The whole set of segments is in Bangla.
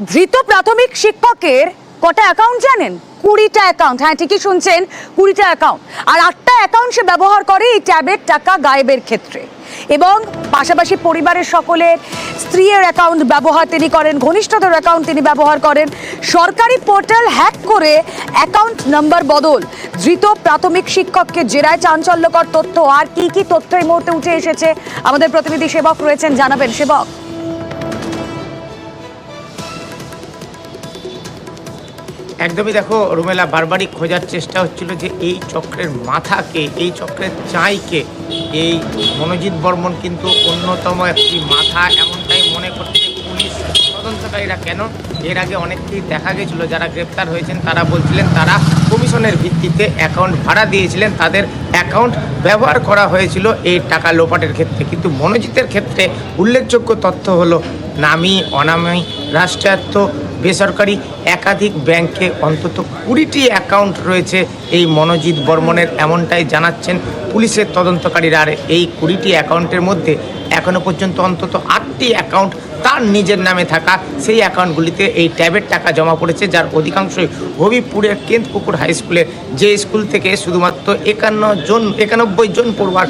ধৃত প্রাথমিক শিক্ষকের কটা অ্যাকাউন্ট জানেন? কুড়িটা অ্যাকাউন্ট হ্যাঁ ঠিকই শুনছেন, কুড়িটা অ্যাকাউন্ট আর আটটা অ্যাকাউন্ট সে ব্যবহার করে এই ট্যাবের টাকা গায়েবের ক্ষেত্রে। এবং পাশাপাশি পরিবারের সকলের স্ত্রীর অ্যাকাউন্ট ব্যবহার তিনি করেন, ঘনিষ্ঠদের অ্যাকাউন্ট তিনি ব্যবহার করেন। সরকারি পোর্টাল হ্যাক করে অ্যাকাউন্ট নাম্বার বদল। ধৃত প্রাথমিক শিক্ষককে জেরায় চাঞ্চল্যকর তথ্য। আর কি কি তথ্য এই মুহূর্তে উঠে এসেছে? আমাদের প্রতিনিধি সেবক রয়েছেন, জানাবেন। সেবক। একদমই দেখো, রুমেলা বারবারই খোঁজার চেষ্টা হচ্ছিল যে এই চক্রের মাথাকে, এই চক্রের চাইকে, এই মনোজিৎ বর্মন কিন্তু অন্যতম একটি মাথা এমনটাই মনে করছে পুলিশ তদন্তকারীরা কেন? এর আগে অনেককেই দেখা গেছিল, যারা গ্রেপ্তার হয়েছেন, তারা বলছিলেন তারা কমিশনের ভিত্তিতে অ্যাকাউন্ট ভাড়া দিয়েছিলেন। তাদের অ্যাকাউন্ট ব্যবহার করা হয়েছিল এই টাকা লোপাটের ক্ষেত্রে। কিন্তু মনোজিতের ক্ষেত্রে উল্লেখযোগ্য তথ্য হলো, নামি অনামি রাষ্ট্রায়ত্ত বেসরকারি একাধিক ব্যাংকে অন্তত কুড়িটি অ্যাকাউন্ট রয়েছে এই মনোজিৎ বর্মনের, এমনটাই জানাচ্ছেন পুলিশের তদন্তকারীরা। আর এই কুড়িটি অ্যাকাউন্টের মধ্যে এখনও পর্যন্ত অন্তত আটটি অ্যাকাউন্ট তার নিজের নামে থাকা সেই অ্যাকাউন্টগুলিতে এই ট্যাবের টাকা জমা পড়েছে যার অধিকাংশই হবিপুরের কেন্দ্রপুকুর হাই স্কুলে যে স্কুল থেকে শুধুমাত্র একান্ন জন একানব্বই জন পড়ুয়ার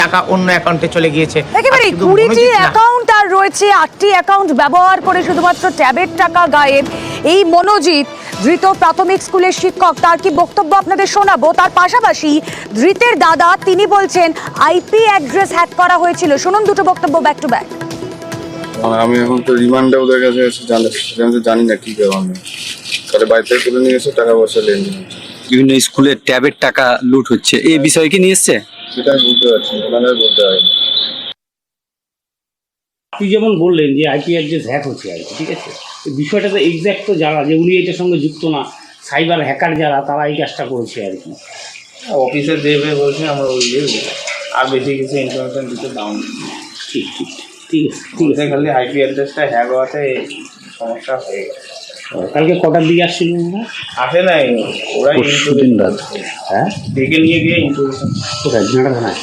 টাকা অন্য অ্যাকাউন্টে চলে গিয়েছে। একেবারে কুড়িটি অ্যাকাউন্ট আর রয়েছে আটটি অ্যাকাউন্ট ব্যবহার করে শুধুমাত্র ট্যাবের টাকা গায়েব। এই মনোজিৎ ধৃত প্রাথমিক স্কুলের শিক্ষক তার কি বক্তব্য আপনাদের শোনাবো? তার পাশাপাশি ধৃতের দাদা তিনি বলছেন আইপি অ্যাড্রেস হ্যাক করা হয়েছিল। শুনুন দুটো বক্তব্য ব্যাক টু ব্যাক আর আমি এখন তো রিমান্ডে ওদের কাছে এসে জানি সেটা আমি তো জানি না কি কারণে তাহলে বাড়ি থেকে তুলে নিয়ে এসে টাকা পয়সা লেনদেন হচ্ছে। বিভিন্ন স্কুলের ট্যাবের টাকা লুট হচ্ছে। এই বিষয়ে কি নিয়ে এসছে? সেটা আমি বুঝতে পারছি না ওনাদের বলতে পারিনি আপনি যেমন বললেন যে আইপি অ্যাড্রেস হ্যাক হচ্ছে আর কি ঠিক আছে? এই বিষয়টা তো এক্স্যাক্ট তো যারা যে উনি এটার সঙ্গে যুক্ত না সাইবার হ্যাকার যারা তারা এই কাজটা করেছে আর কি। অফিসে দেবে বলছে আমরা ওই দেবো। আর বেশি কিছু ইনফরমেশন দিতে দাও ঠিক ঠিক। ঠিক আছে ঠিক বলতে আছে খালি আইপি অ্যাড্রেসটা হ্যাক হওয়াতে সমস্যা হয়ে গেছে। কালকে কটার দিকে আসছিল ওরা? আসে নাই ওরা দিন রাত। হ্যাঁ? ডেকে নিয়ে গিয়ে ইন্ট্রোডিউশন কোথায়? ঝিনাটা থানায়